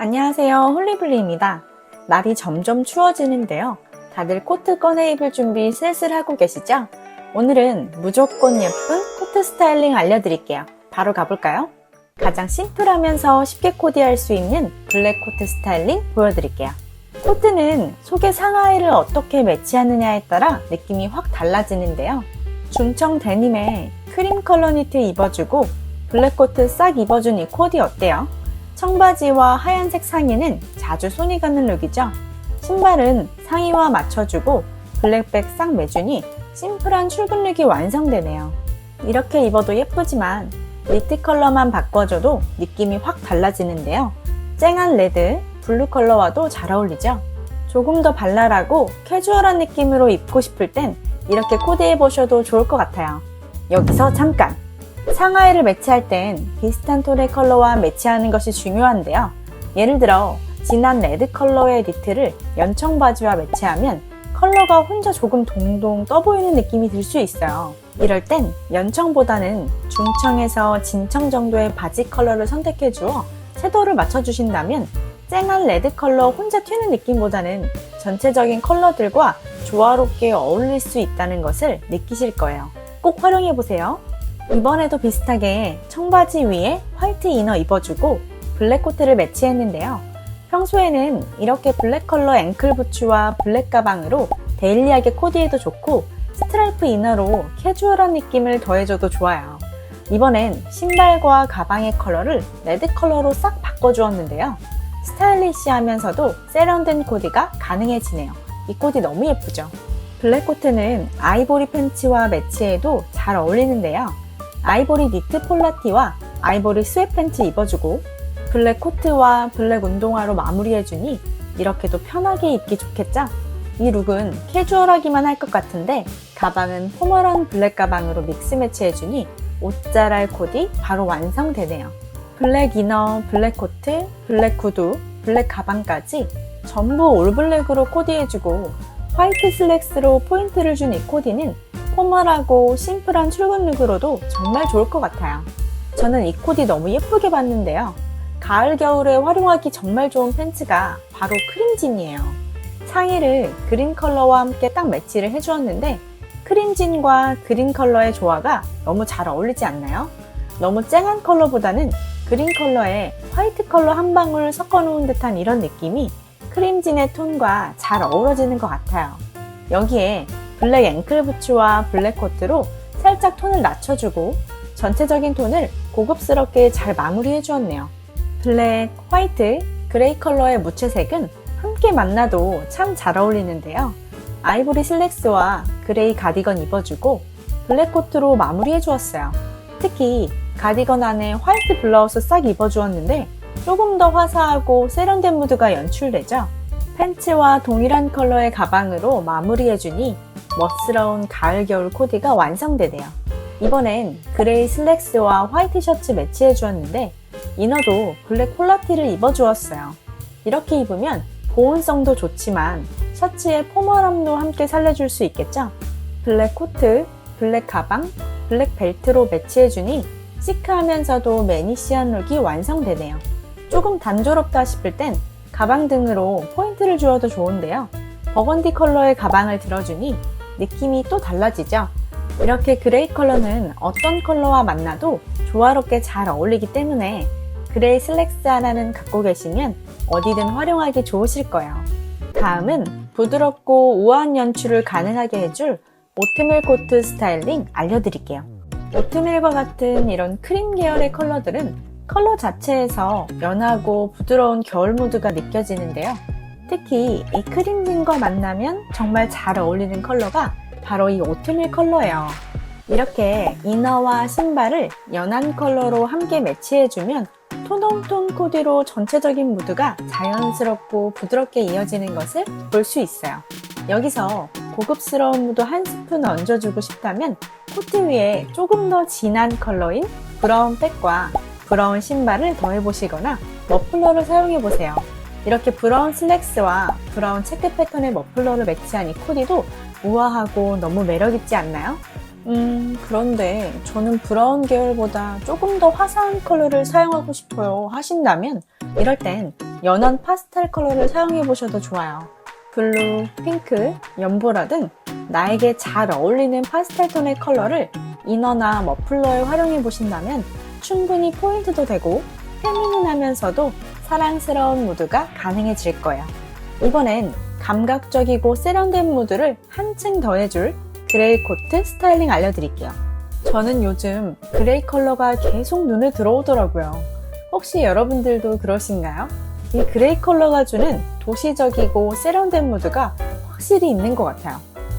안녕하세요. 홀리블리입니다. 날이 점점 추워지는데요. 다들 코트 꺼내 입을 준비 슬슬 하고 계시죠? 오늘은 무조건 예쁜 코트 스타일링 알려드릴게요. 바로 가볼까요? 가장 심플하면서 쉽게 코디할 수 있는 블랙 코트 스타일링 보여드릴게요. 코트는 속의 상하이를 어떻게 매치하느냐에 따라 느낌이 확 달라지는데요. 중청 데님에 크림 컬러 니트 입어주고 블랙 코트 싹 입어준 이 코디 어때요? 청바지와 하얀색 상의는 자주 손이 가는 룩이죠. 신발은 상의와 맞춰주고 블랙백 싹 매주니 심플한 출근 룩이 완성되네요. 이렇게 입어도 예쁘지만 니트 컬러만 바꿔줘도 느낌이 확 달라지는데요. 쨍한 레드, 블루 컬러와도 잘 어울리죠? 조금 더 발랄하고 캐주얼한 느낌으로 입고 싶을 땐 이렇게 코디해 보셔도 좋을 것 같아요. 여기서 잠깐! 상하이를 매치할 땐 비슷한 톤의 컬러와 매치하는 것이 중요한데요. 예를 들어 진한 레드 컬러의 니트를 연청 바지와 매치하면 컬러가 혼자 조금 동동 떠보이는 느낌이 들 수 있어요. 이럴 땐 연청보다는 중청에서 진청 정도의 바지 컬러를 선택해 주어 채도를 맞춰주신다면 쨍한 레드 컬러 혼자 튀는 느낌보다는 전체적인 컬러들과 조화롭게 어울릴 수 있다는 것을 느끼실 거예요. 꼭 활용해 보세요. 이번에도 비슷하게 청바지 위에 화이트 이너 입어주고 블랙 코트를 매치했는데요. 평소에는 이렇게 블랙 컬러 앵클 부츠와 블랙 가방으로 데일리하게 코디해도 좋고 스트라이프 이너로 캐주얼한 느낌을 더해줘도 좋아요. 이번엔 신발과 가방의 컬러를 레드 컬러로 싹 바꿔주었는데요. 스타일리시하면서도 세련된 코디가 가능해지네요. 이 코디 너무 예쁘죠? 블랙 코트는 아이보리 팬츠와 매치해도 잘 어울리는데요. 아이보리 니트 폴라티와 아이보리 스웨 팬츠 입어주고 블랙 코트와 블랙 운동화로 마무리해주니 이렇게도 편하게 입기 좋겠죠? 이 룩은 캐주얼하기만 할 것 같은데 가방은 포멀한 블랙 가방으로 믹스 매치해주니 옷자랄 코디 바로 완성되네요. 블랙 이너, 블랙 코트, 블랙 구두, 블랙 가방까지 전부 올블랙으로 코디해주고 화이트 슬랙스로 포인트를 준 이 코디는 포멀하고 심플한 출근 룩으로도 정말 좋을 것 같아요. 저는 이 코디 너무 예쁘게 봤는데요. 가을, 겨울에 활용하기 정말 좋은 팬츠가 바로 크림진이에요. 상의를 그린 컬러와 함께 딱 매치를 해주었는데 크림진과 그린 컬러의 조화가 너무 잘 어울리지 않나요? 너무 쨍한 컬러보다는 그린 컬러에 화이트 컬러 한 방울 섞어 놓은 듯한 이런 느낌이 크림진의 톤과 잘 어우러지는 것 같아요. 여기에 블랙 앵클 부츠와 블랙 코트로 살짝 톤을 낮춰주고 전체적인 톤을 고급스럽게 잘 마무리해 주었네요. 블랙, 화이트, 그레이 컬러의 무채색은 함께 만나도 참 잘 어울리는데요. 아이보리 슬랙스와 그레이 가디건 입어주고 블랙 코트로 마무리해 주었어요. 특히 가디건 안에 화이트 블라우스 싹 입어주었는데 조금 더 화사하고 세련된 무드가 연출되죠. 팬츠와 동일한 컬러의 가방으로 마무리해주니 멋스러운 가을 겨울 코디가 완성되네요. 이번엔 그레이 슬랙스와 화이트 셔츠 매치해 주었는데 이너도 블랙 폴라티를 입어 주었어요. 이렇게 입으면 보온성도 좋지만 셔츠의 포멀함도 함께 살려줄 수 있겠죠? 블랙 코트, 블랙 가방, 블랙 벨트로 매치해 주니 시크하면서도 매니시한 룩이 완성되네요. 조금 단조롭다 싶을 땐 가방 등으로 포인트를 주어도 좋은데요. 버건디 컬러의 가방을 들어주니 느낌이 또 달라지죠. 이렇게 그레이 컬러는 어떤 컬러와 만나도 조화롭게 잘 어울리기 때문에 그레이 슬랙스 하나는 갖고 계시면 어디든 활용하기 좋으실 거예요. 다음은 부드럽고 우아한 연출을 가능하게 해줄 오트밀 코트 스타일링 알려드릴게요. 오트밀과 같은 이런 크림 계열의 컬러들은 컬러 자체에서 연하고 부드러운 겨울 무드가 느껴지는데요. 특히 이 크림진과 만나면 정말 잘 어울리는 컬러가 바로 이 오트밀 컬러예요. 이렇게 이너와 신발을 연한 컬러로 함께 매치해주면 톤온톤 코디로 전체적인 무드가 자연스럽고 부드럽게 이어지는 것을 볼 수 있어요. 여기서 고급스러운 무드 한 스푼 얹어주고 싶다면 코트 위에 조금 더 진한 컬러인 브라운 백과 브라운 신발을 더해보시거나 머플러를 사용해보세요. 이렇게 브라운 슬랙스와 브라운 체크 패턴의 머플러를 매치한 이 코디도 우아하고 너무 매력있지 않나요? 음, 그런데 저는 브라운 계열보다 조금 더 화사한 컬러를 사용하고 싶어요 하신다면 이럴 땐 연한 파스텔 컬러를 사용해 보셔도 좋아요. 블루, 핑크, 연보라 등 나에게 잘 어울리는 파스텔 톤의 컬러를 이너나 머플러에 활용해 보신다면 충분히 포인트도 되고 페미닌하면서도 사랑스러운 무드가 가능해질 거예요. 이번엔 감각적이고 세련된 무드를 한층 더해줄 그레이 코트 스타일링 알려드릴게요. 저는 요즘 그레이 컬러가 계속 눈에 들어오더라고요. 혹시 여러분들도 그러신가요? 이 그레이 컬러가 주는 도시적이고 세련된 무드가 확실히 있는 것 같아요.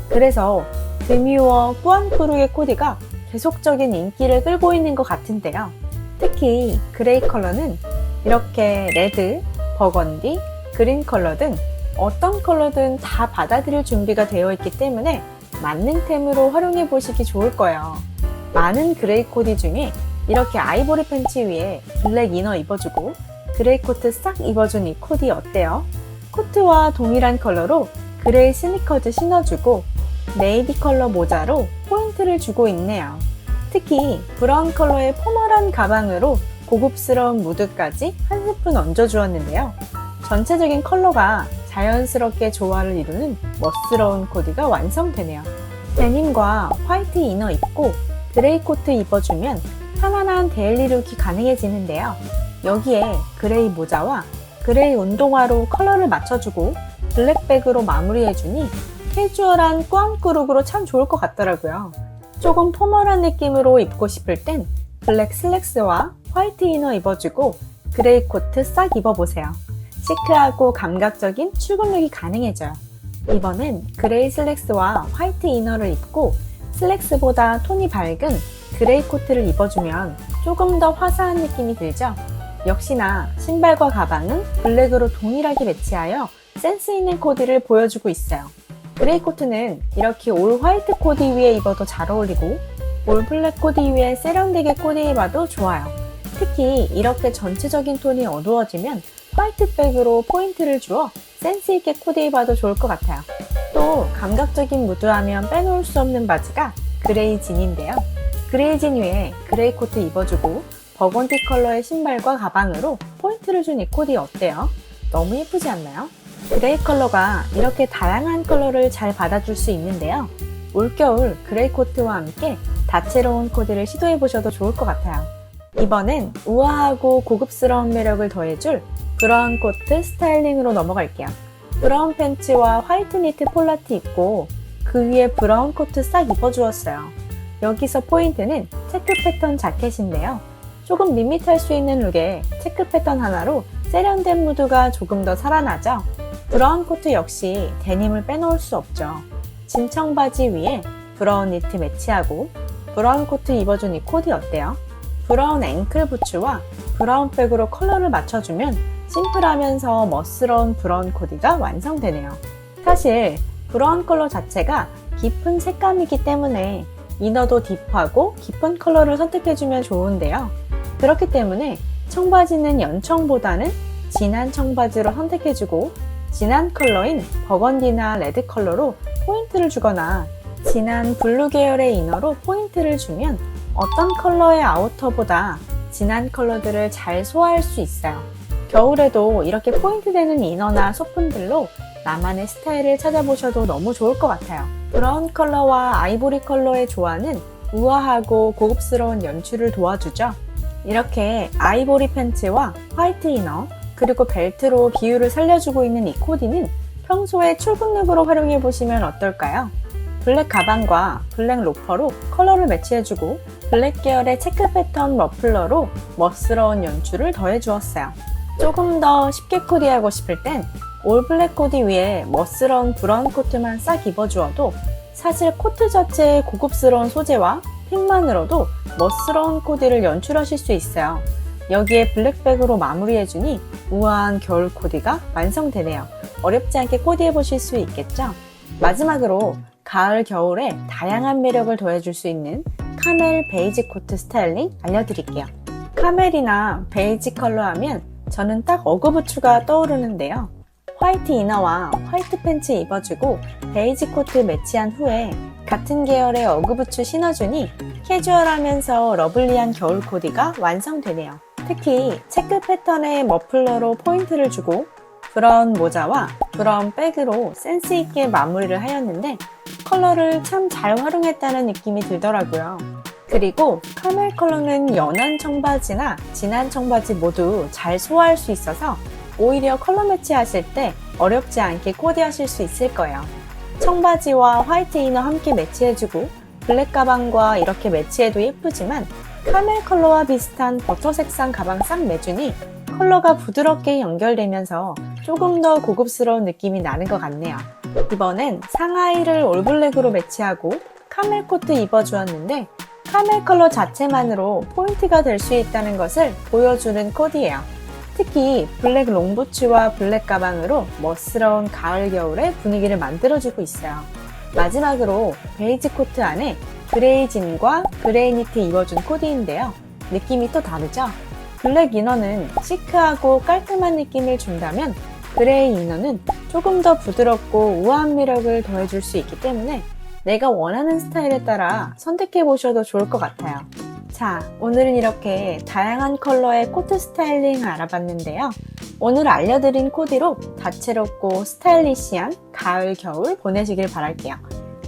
그래서 드뮤어 꾸안꾸룩의 코디가 계속적인 인기를 끌고 있는 것 같은데요. 특히 그레이 컬러는 이렇게 레드, 버건디, 그린 컬러 등 어떤 컬러든 다 받아들일 준비가 되어 있기 때문에 만능템으로 활용해 보시기 좋을 거예요. 많은 그레이 코디 중에 이렇게 아이보리 팬츠 위에 블랙 이너 입어주고 그레이 코트 싹 입어준 이 코디 어때요? 코트와 동일한 컬러로 그레이 스니커즈 신어주고 네이비 컬러 모자로 포인트를 주고 있네요. 특히 브라운 컬러의 포멀한 가방으로 고급스러운 무드까지 한 스푼 얹어주었는데요. 전체적인 컬러가 자연스럽게 조화를 이루는 멋스러운 코디가 완성되네요. 데님과 화이트 이너 입고 그레이 코트 입어주면 편안한 데일리 룩이 가능해지는데요. 여기에 그레이 모자와 그레이 운동화로 컬러를 맞춰주고 블랙백으로 마무리해주니 캐주얼한 꾸안꾸룩으로 참 좋을 것 같더라고요. 조금 포멀한 느낌으로 입고 싶을 땐 블랙 슬랙스와 화이트 이너 입어주고 그레이 코트 싹 입어보세요. 시크하고 감각적인 출근룩이 가능해져요. 이번엔 그레이 슬랙스와 화이트 이너를 입고 슬랙스보다 톤이 밝은 그레이 코트를 입어주면 조금 더 화사한 느낌이 들죠? 역시나 신발과 가방은 블랙으로 동일하게 매치하여 센스 있는 코디를 보여주고 있어요. 그레이 코트는 이렇게 올 화이트 코디 위에 입어도 잘 어울리고 올 블랙 코디 위에 세련되게 코디해봐도 좋아요. 특히 이렇게 전체적인 톤이 어두워지면 화이트백으로 포인트를 주어 센스있게 코디해봐도 좋을 것 같아요. 또 감각적인 무드하면 빼놓을 수 없는 바지가 그레이 진인데요. 그레이 진 위에 그레이 코트 입어주고 버건디 컬러의 신발과 가방으로 포인트를 준 이 코디 어때요? 너무 예쁘지 않나요? 그레이 컬러가 이렇게 다양한 컬러를 잘 받아줄 수 있는데요. 올겨울 그레이 코트와 함께 다채로운 코디를 시도해보셔도 좋을 것 같아요. 이번엔 우아하고 고급스러운 매력을 더해줄 브라운 코트 스타일링으로 넘어갈게요. 브라운 팬츠와 화이트 니트 폴라티 입고 그 위에 브라운 코트 싹 입어주었어요. 여기서 포인트는 체크 패턴 자켓인데요. 조금 밋밋할 수 있는 룩에 체크 패턴 하나로 세련된 무드가 조금 더 살아나죠. 브라운 코트 역시 데님을 빼놓을 수 없죠. 진청 바지 위에 브라운 니트 매치하고 브라운 코트 입어준 이 코디 어때요? 브라운 앵클 부츠와 브라운 백으로 컬러를 맞춰주면 심플하면서 멋스러운 브라운 코디가 완성되네요. 사실 브라운 컬러 자체가 깊은 색감이기 때문에 이너도 딥하고 깊은 컬러를 선택해주면 좋은데요. 그렇기 때문에 청바지는 연청보다는 진한 청바지로 선택해주고 진한 컬러인 버건디나 레드 컬러로 포인트를 주거나 진한 블루 계열의 이너로 포인트를 주면 어떤 컬러의 아우터보다 진한 컬러들을 잘 소화할 수 있어요. 겨울에도 이렇게 포인트 되는 이너나 소품들로 나만의 스타일을 찾아보셔도 너무 좋을 것 같아요. 브라운 컬러와 아이보리 컬러의 조화는 우아하고 고급스러운 연출을 도와주죠. 이렇게 아이보리 팬츠와 화이트 이너, 그리고 벨트로 비율을 살려주고 있는 이 코디는 평소에 출근룩으로 활용해 보시면 어떨까요? 블랙 가방과 블랙 로퍼로 컬러를 매치해주고 블랙 계열의 체크 패턴 머플러로 멋스러운 연출을 더해주었어요. 조금 더 쉽게 코디하고 싶을 땐 올 블랙 코디 위에 멋스러운 브라운 코트만 싹 입어주어도 사실 코트 자체의 고급스러운 소재와 핀만으로도 멋스러운 코디를 연출하실 수 있어요. 여기에 블랙백으로 마무리해주니 우아한 겨울 코디가 완성되네요. 어렵지 않게 코디해 보실 수 있겠죠? 마지막으로 가을, 겨울에 다양한 매력을 더해줄 수 있는 카멜 베이지 코트 스타일링 알려드릴게요. 카멜이나 베이지 컬러 하면 저는 딱 어그부츠가 떠오르는데요. 화이트 이너와 화이트 팬츠 입어주고 베이지 코트 매치한 후에 같은 계열의 어그부츠 신어주니 캐주얼하면서 러블리한 겨울 코디가 완성되네요. 특히 체크 패턴의 머플러로 포인트를 주고 브라운 모자와 브라운 백으로 센스 있게 마무리를 하였는데 컬러를 참 잘 활용했다는 느낌이 들더라고요. 그리고 카멜 컬러는 연한 청바지나 진한 청바지 모두 잘 소화할 수 있어서 오히려 컬러 매치 하실 때 어렵지 않게 코디하실 수 있을 거예요. 청바지와 화이트 이너 함께 매치해주고 블랙 가방과 이렇게 매치해도 예쁘지만 카멜 컬러와 비슷한 버터 색상 가방 싹 매주니 컬러가 부드럽게 연결되면서 조금 더 고급스러운 느낌이 나는 것 같네요. 이번엔 상하이를 올블랙으로 매치하고 카멜 코트 입어주었는데 카멜 컬러 자체만으로 포인트가 될 수 있다는 것을 보여주는 코디예요. 특히 블랙 롱부츠와 블랙 가방으로 멋스러운 가을 겨울의 분위기를 만들어주고 있어요. 마지막으로 베이지 코트 안에 그레이 진과 그레이 니트 입어준 코디인데요. 느낌이 또 다르죠? 블랙 이너는 시크하고 깔끔한 느낌을 준다면 그레이 이너는 조금 더 부드럽고 우아한 매력을 더해줄 수 있기 때문에 내가 원하는 스타일에 따라 선택해 보셔도 좋을 것 같아요. 자, 오늘은 이렇게 다양한 컬러의 코트 스타일링 알아봤는데요. 오늘 알려드린 코디로 다채롭고 스타일리시한 가을, 겨울 보내시길 바랄게요.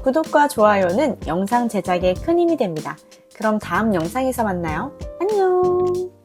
구독과 좋아요는 영상 제작에 큰 힘이 됩니다. 그럼 다음 영상에서 만나요. 안녕!